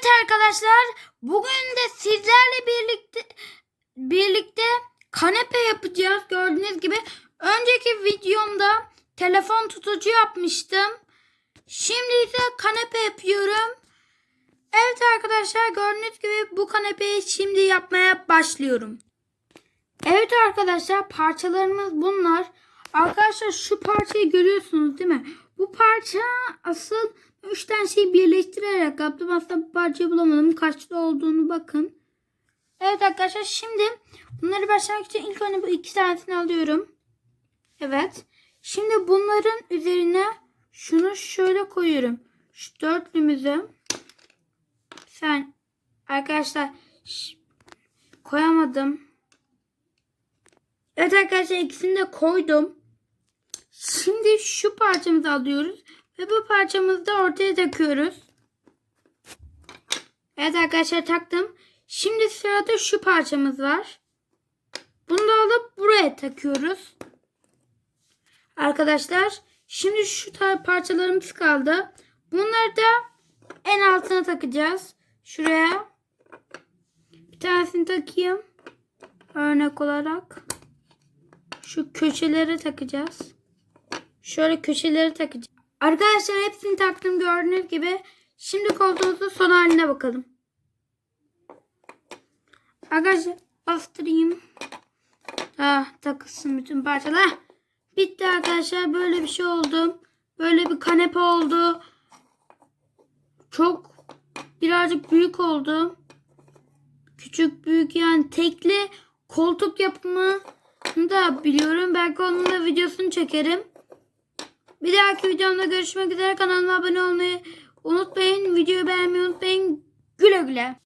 Evet arkadaşlar bugün de sizlerle birlikte birlikte kanepe yapacağız. Gördüğünüz gibi önceki videomda telefon tutucu yapmıştım. Şimdi ise kanepe yapıyorum. Evet arkadaşlar gördüğünüz gibi bu kanepeyi şimdi yapmaya başlıyorum. Evet arkadaşlar parçalarımız bunlar. Arkadaşlar şu parçayı görüyorsunuz değil mi? Bu parça asıl 3 tane şeyi birleştirerek yaptım. Aslında bu parçayı bulamadım. Kaçta olduğunu bakın. Evet arkadaşlar şimdi bunları başlamak için ilk önce bu iki tanesini alıyorum. Evet. Şimdi bunların üzerine şunu şöyle koyuyorum. Şu dörtlümüzü. Sen arkadaşlar koyamadım. Evet arkadaşlar ikisini de koydum. Şimdi şu parçamızı alıyoruz. Ve bu parçamızı da ortaya takıyoruz. Evet arkadaşlar taktım. Şimdi sırada şu parçamız var. Bunu da alıp buraya takıyoruz. Arkadaşlar şimdi şu parçalarımız kaldı. Bunları da en altına takacağız. Şuraya. Bir tanesini takayım. Örnek olarak. Şu köşelere takacağız. Şöyle köşeleri takacağız. Arkadaşlar hepsini taktım gördüğünüz gibi. Şimdi koltuğumuzun son haline bakalım. Arkadaşlar bastırayım. Ah takılsın bütün parçalar. Bitti arkadaşlar. Böyle bir şey oldu. Böyle bir kanepe oldu. Çok birazcık büyük oldu. Küçük büyük yani tekli koltuk yapımı da biliyorum. Belki onun da videosunu çekerim. Bir dahaki videomda görüşmek üzere. Kanalıma abone olmayı unutmayın. Videoyu beğenmeyi unutmayın. Güle güle.